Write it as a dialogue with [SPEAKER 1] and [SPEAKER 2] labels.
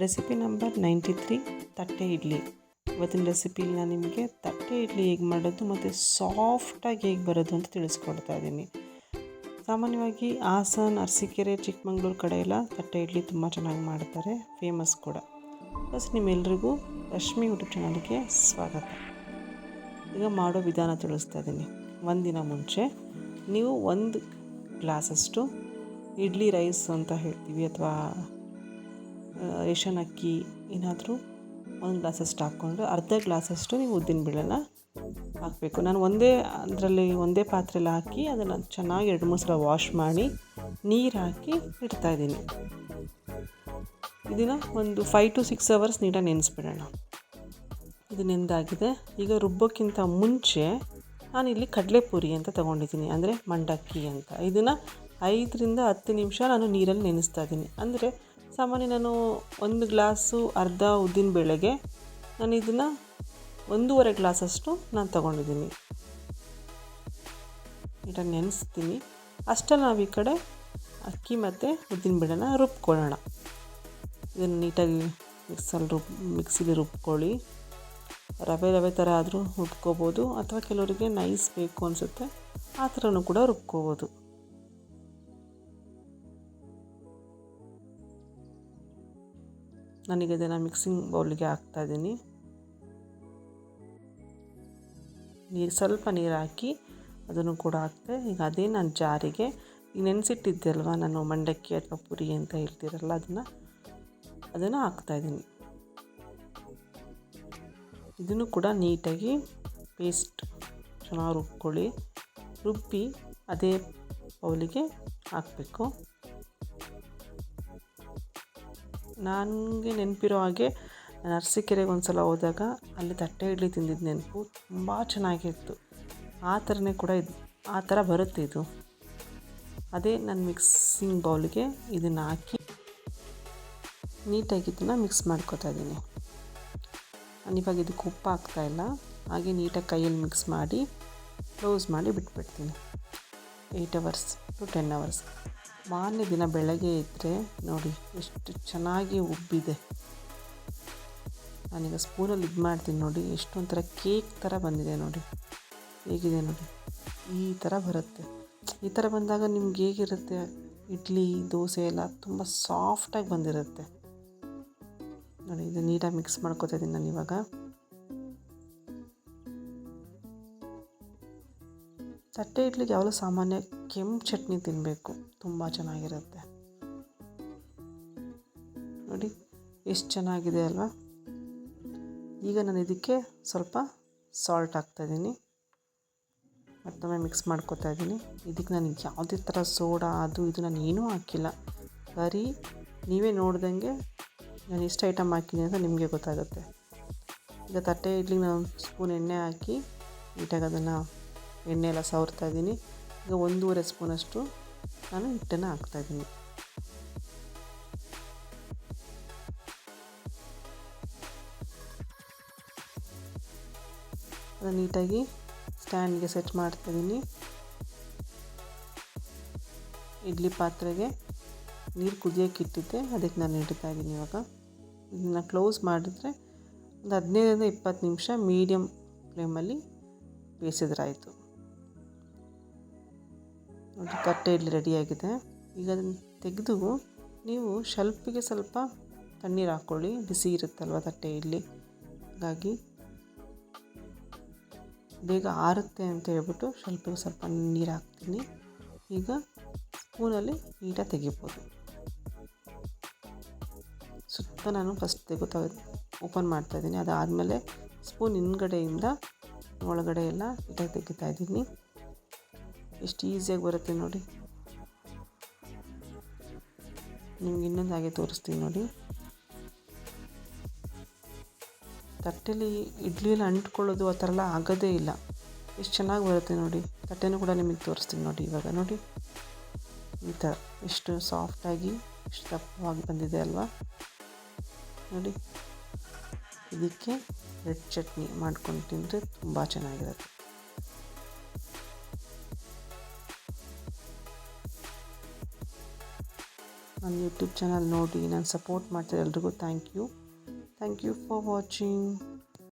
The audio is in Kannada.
[SPEAKER 1] ರೆಸಿಪಿ ನಂಬರ್ ನೈಂಟಿ ತ್ರೀ ತಟ್ಟೆ ಇಡ್ಲಿ. ಇವತ್ತಿನ ರೆಸಿಪಿಲಿ ನಾನು ನಿಮಗೆ ತಟ್ಟೆ ಇಡ್ಲಿ ಹೇಗೆ ಮಾಡೋದು ಮತ್ತು ಸಾಫ್ಟಾಗಿ ಹೇಗೆ ಬರೋದು ಅಂತ ತಿಳಿಸ್ಕೊಡ್ತಾ ಇದ್ದೀನಿ. ಸಾಮಾನ್ಯವಾಗಿ ಹಾಸನ್, ಅರಸೀಕೆರೆ, ಚಿಕ್ಕಮಂಗ್ಳೂರು ಕಡೆ ಎಲ್ಲ ತಟ್ಟೆ ಇಡ್ಲಿ ತುಂಬ ಚೆನ್ನಾಗಿ ಮಾಡ್ತಾರೆ ಫೇಮಸ್ ಕೂಡ. ಪ್ಲಸ್ ನಿಮ್ಮೆಲ್ರಿಗೂ ರಶ್ಮಿ ಯೂಟ್ಯೂಬ್ ಚಾನಲ್ಗೆ ಸ್ವಾಗತ. ಈಗ ಮಾಡೋ ವಿಧಾನ ತಿಳಿಸ್ತಾ ಇದ್ದೀನಿ. ಒಂದಿನ ಮುಂಚೆ ನೀವು ಒಂದು ಗ್ಲಾಸಷ್ಟು ಇಡ್ಲಿ ರೈಸ್ ಅಂತ ಹೇಳ್ತೀವಿ ಅಥವಾ ರೇಷನ್ ಅಕ್ಕಿ ಏನಾದರೂ ಒಂದು ಗ್ಲಾಸಷ್ಟು ಹಾಕ್ಕೊಂಡು ಅರ್ಧ ಗ್ಲಾಸಷ್ಟು ನೀವು ಉದ್ದಿನಬೇಳೆನ ಹಾಕಬೇಕು. ನಾನು ಒಂದೇ ಅದರಲ್ಲಿ ಒಂದೇ ಪಾತ್ರೆಲಿ ಹಾಕಿ ಅದನ್ನು ಚೆನ್ನಾಗಿ ಎರಡು ಮೂರು ಸಲ ವಾಶ್ ಮಾಡಿ ನೀರು ಹಾಕಿ ಇಡ್ತಾಯಿದ್ದೀನಿ ಇದನ್ನು ಒಂದು ಫೈವ್ ಟು ಸಿಕ್ಸ್ ಅವರ್ಸ್ ನೀಟಾಗಿ ನೆನೆಸ್ಬಿಡೋಣ. ಇದು ನೆಂದಾಗಿದೆ ಈಗ ರುಬ್ಬೋಕ್ಕಿಂತ ಮುಂಚೆ ನಾನಿಲ್ಲಿ ಕಡಲೆಪುರಿ ಅಂತ ತೊಗೊಂಡಿದ್ದೀನಿ. ಅಂದರೆ ಮಂಡಕ್ಕಿ ಅಂತ. ಇದನ್ನು ಐದರಿಂದ ಹತ್ತು ನಿಮಿಷ ನಾನು ನೀರಲ್ಲಿ ನೆನೆಸ್ತಾ ಇದ್ದೀನಿ. ಅಂದರೆ ಸಾಮಾನ್ಯ ನಾನು ಒಂದು ಗ್ಲಾಸು ಅರ್ಧ ಉದ್ದಿನ ಬೇಳೆಗೆ, ನಾನು ಇದನ್ನು ಒಂದೂವರೆ ಗ್ಲಾಸಷ್ಟು ನಾನು ತಗೊಂಡಿದ್ದೀನಿ. ನೀಟಾಗಿ ನೆನೆಸ್ತೀನಿ. ಅಷ್ಟಲ್ಲಿ ನಾವು ಈ ಕಡೆ ಅಕ್ಕಿ ಮತ್ತು ಉದ್ದಿನ ಬೇಳೆನ ರುಬ್ಕೊಳ್ಳೋಣ. ಇದನ್ನು ನೀಟಾಗಿ ಮಿಕ್ಸಲ್ಲಿ ರುಬ್, ಮಿಕ್ಸಿಲಿ ರುಬ್ಕೊಳ್ಳಿ. ರವೆ ರವೆ ಥರ ಆದರೂ ರುಬ್ಕೋಬೋದು. ಅಥವಾ ಕೆಲವರಿಗೆ ನೈಸ್ ಬೇಕು ಅನಿಸುತ್ತೆ, ಆ ಥರನೂ ಕೂಡ ರುಬ್ಕೋಬೋದು. ನನಗೆ ಇದನ್ನು ಮಿಕ್ಸಿಂಗ್ ಬೌಲಿಗೆ ಹಾಕ್ತಾಯಿದ್ದೀನಿ ನೀರು ಸ್ವಲ್ಪ ನೀರು ಹಾಕಿ ಅದನ್ನು ಕೂಡ ಹಾಕ್ತೆ. ಈಗ ಅದೇ ನಾನು ಜಾರಿಗೆ ಈಗ ನೆನೆಸಿಟ್ಟಿದ್ದೆ ಅಲ್ವಾ ನಾನು ಮಂಡಕ್ಕಿ ಅಥವಾ ಪುರಿ ಅಂತ ಹೇಳ್ತಿರಲ್ಲ ಅದನ್ನು ಅದನ್ನು ಹಾಕ್ತಾಯಿದ್ದೀನಿ ಇದನ್ನು ಕೂಡ ನೀಟಾಗಿ ಪೇಸ್ಟ್ ಚೆನ್ನಾಗಿ ರುಬ್ಕೊಳ್ಳಿ. ರುಬ್ಬಿ ಅದೇ ಬೌಲಿಗೆ ಹಾಕಬೇಕು. ನನಗೆ ನೆನಪಿರೋ ಹಾಗೆ ನರ್ಸಿಕೆರೆಗೆ ಒಂದು ಸಲ ಹೋದಾಗ ಅಲ್ಲಿ ತಟ್ಟೆ ಇಡ್ಲಿ ತಿಂದಿದ್ದು ನೆನಪು ತುಂಬ ಚೆನ್ನಾಗಿತ್ತು. ಆ ಥರನೇ ಕೂಡ ಇದು, ಆ ಥರ ಬರುತ್ತೆ ಇದು. ಅದೇ ನನ್ನ ಮಿಕ್ಸಿಂಗ್ ಬೌಲ್ಗೆ ಇದನ್ನು ಹಾಕಿ ನೀಟಾಗಿ ಇದನ್ನು ಮಿಕ್ಸ್ ಮಾಡ್ಕೊತಾ ಇದ್ದೀನಿ. ನಾನು ಇವಾಗ ಇದಕ್ಕೆ ಉಪ್ಪು ಹಾಕ್ತಾಯಿಲ್ಲ ಹಾಗೆ ನೀಟಾಗಿ ಕೈಯಲ್ಲಿ ಮಿಕ್ಸ್ ಮಾಡಿ, ಕ್ಲೋಸ್ ಮಾಡಿ ಬಿಟ್ಬಿಡ್ತೀನಿ. Eight hours to ten hours ಮಾರನೇ ದಿನ ಬೆಳಗ್ಗೆ ಇದ್ದರೆ ನೋಡಿ, ಎಷ್ಟು ಚೆನ್ನಾಗಿ ಉಬ್ಬಿದೆ. ನಾನೀಗ ಸ್ಪೂನಲ್ಲಿ ಇದು ಮಾಡ್ತೀನಿ ನೋಡಿ, ಎಷ್ಟೊಂಥರ ಕೇಕ್ ಥರ ಬಂದಿದೆ ನೋಡಿ. ಹೇಗಿದೆ ನೋಡಿ? ಈ ಥರ ಬರುತ್ತೆ. ಈ ಥರ ಬಂದಾಗ ನಿಮ್ಗೆ ಹೇಗಿರುತ್ತೆ? ಇಡ್ಲಿ, ದೋಸೆ ಎಲ್ಲ ತುಂಬ ಸಾಫ್ಟಾಗಿ ಬಂದಿರುತ್ತೆ. ನೋಡಿ, ಇದು ನೀಟಾಗಿ ಮಿಕ್ಸ್ ಮಾಡ್ಕೋತಾ ಇದ್ದೀನಿ ನಾನು ಇವಾಗ ತಟ್ಟೆ ಇಡ್ಲಿಗೆ ಯಾವಾಗಲೂ ಸಾಮಾನ್ಯ ಕೆಂಪು ಚಟ್ನಿ ತಿನ್ನಬೇಕು ತುಂಬ ಚೆನ್ನಾಗಿರುತ್ತೆ. ನೋಡಿ, ಎಷ್ಟು ಚೆನ್ನಾಗಿದೆ ಅಲ್ವಾ? ಈಗ ನಾನು ಇದಕ್ಕೆ ಸ್ವಲ್ಪ ಸಾಲ್ಟ್ ಹಾಕ್ತಾಯಿದ್ದೀನಿ ಮತ್ತೊಮ್ಮೆ ಮಿಕ್ಸ್ ಮಾಡ್ಕೊತಾ ಇದ್ದೀನಿ. ಇದಕ್ಕೆ ನಾನು ಯಾವುದೇ ಥರ ಸೋಡಾ, ಅದು ಇದು ನಾನು ಏನೂ ಹಾಕಿಲ್ಲ. ಬರೀ ನೀವೇ ನೋಡ್ದಂಗೆ ನಾನು ಇಷ್ಟು ಐಟಮ್ ಹಾಕಿದ್ದೀನಿ ಅಂತ ನಿಮಗೆ ಗೊತ್ತಾಗುತ್ತೆ. ಈಗ ತಟ್ಟೆ ಇಡ್ಲಿಗೆ ನಾನು ಸ್ಪೂನ್ ಎಣ್ಣೆ ಹಾಕಿ, ನೀಟಾಗಿ ಅದನ್ನು ಎಣ್ಣೆ ಎಲ್ಲ ಸವರ್ತಾ ಇದ್ದೀನಿ. ಈಗ ಒಂದೂವರೆ ಸ್ಪೂನಷ್ಟು ನಾನು ಹಿಟ್ಟನ್ನು ಹಾಕ್ತಾಯಿದ್ದೀನಿ ಅದನ್ನು ನೀಟಾಗಿ ಸ್ಟ್ಯಾಂಡ್ಗೆ ಸೆಟ್ ಮಾಡ್ತಾಯಿದ್ದೀನಿ ಇಡ್ಲಿ ಪಾತ್ರೆಗೆ ನೀರು ಕುದಿಯೋಕ್ಕಿಟ್ಟಿದ್ದೆ ಅದಕ್ಕೆ ನಾನು ಇಡ್ತಾ ಇದ್ದೀನಿ ಇವಾಗ. ಇದನ್ನು ಕ್ಲೋಸ್ ಮಾಡಿದ್ರೆ ಒಂದು ಹದಿನೈದರಿಂದ ಇಪ್ಪತ್ತು ನಿಮಿಷ ಮೀಡಿಯಮ್ ಫ್ಲೇಮಲ್ಲಿ ಬೇಯಿಸಿದ್ರಾಯಿತು ನೋಡಿ ತಟ್ಟೆ ಇಲ್ಲಿ ರೆಡಿಯಾಗಿದೆ. ಈಗ ಅದನ್ನು ತೆಗೆದು ನೀವು ಶೆಲ್ಫಿಗೆ ಸ್ವಲ್ಪ ತಣ್ಣೀರು ಹಾಕ್ಕೊಳ್ಳಿ ಬಿಸಿ ಇರುತ್ತಲ್ವ ತಟ್ಟೆ ಇಲ್ಲಿ. ಹಾಗಾಗಿ ಬೇಗ ಆರುತ್ತೆ ಅಂತ ಹೇಳ್ಬಿಟ್ಟು ಶೆಲ್ಫಿಗೆ ಸ್ವಲ್ಪ ನೀರು ಹಾಕ್ತೀನಿ. ಈಗ ಸ್ಪೂನಲ್ಲಿ ನೀಟಾಗಿ ತೆಗಿಬೋದು. ಸುತ್ತ ನಾನು ಫಸ್ಟ್ ತೆಗೋತಾ ಓಪನ್ ಮಾಡ್ತಾಯಿದ್ದೀನಿ ಅದಾದಮೇಲೆ ಸ್ಪೂನ್ ಹಿಂದ್ಗಡೆಯಿಂದ ಒಳಗಡೆ ಎಲ್ಲ ನೀಟಾಗಿ ತೆಗಿತಾ ಇದ್ದೀನಿ. ಎಷ್ಟು ಈಸಿಯಾಗಿ ಬರುತ್ತೆ ನೋಡಿ. ನಿಮ್ಗೆ ಇನ್ನೊಂದು ಹಾಗೆ ತೋರಿಸ್ತೀನಿ ನೋಡಿ. ತಟ್ಟೆಲಿ ಇಡ್ಲಿ ಎಲ್ಲ ಅಂಟ್ಕೊಳ್ಳೋದು ಆ ಥರ ಎಲ್ಲ ಆಗೋದೇ ಇಲ್ಲ. ಎಷ್ಟು ಚೆನ್ನಾಗಿ ಬರುತ್ತೆ ನೋಡಿ. ತಟ್ಟೆನೂ ಕೂಡ ನಿಮಗೆ ತೋರಿಸ್ತೀನಿ ನೋಡಿ ಇವಾಗ ನೋಡಿ. ಈ ಥರ ಎಷ್ಟು ಸಾಫ್ಟಾಗಿ, ಎಷ್ಟು ದಪ್ಪವಾಗಿ ಬಂದಿದೆ ಅಲ್ವಾ. ನೋಡಿ. ಇದಕ್ಕೆ ರೆಡ್ ಚಟ್ನಿ ಮಾಡ್ಕೊಂಡು ತಿಂದರೆ ತುಂಬ ಚೆನ್ನಾಗಿರುತ್ತೆ. ನನ್ನ ಯೂಟ್ಯೂಬ್ ಚಾನಲ್ ನೋಡಿ ನಾನು ಸಪೋರ್ಟ್ ಮಾಡ್ತಿರೋ ಎಲ್ರಿಗೂ thank you thank you for watching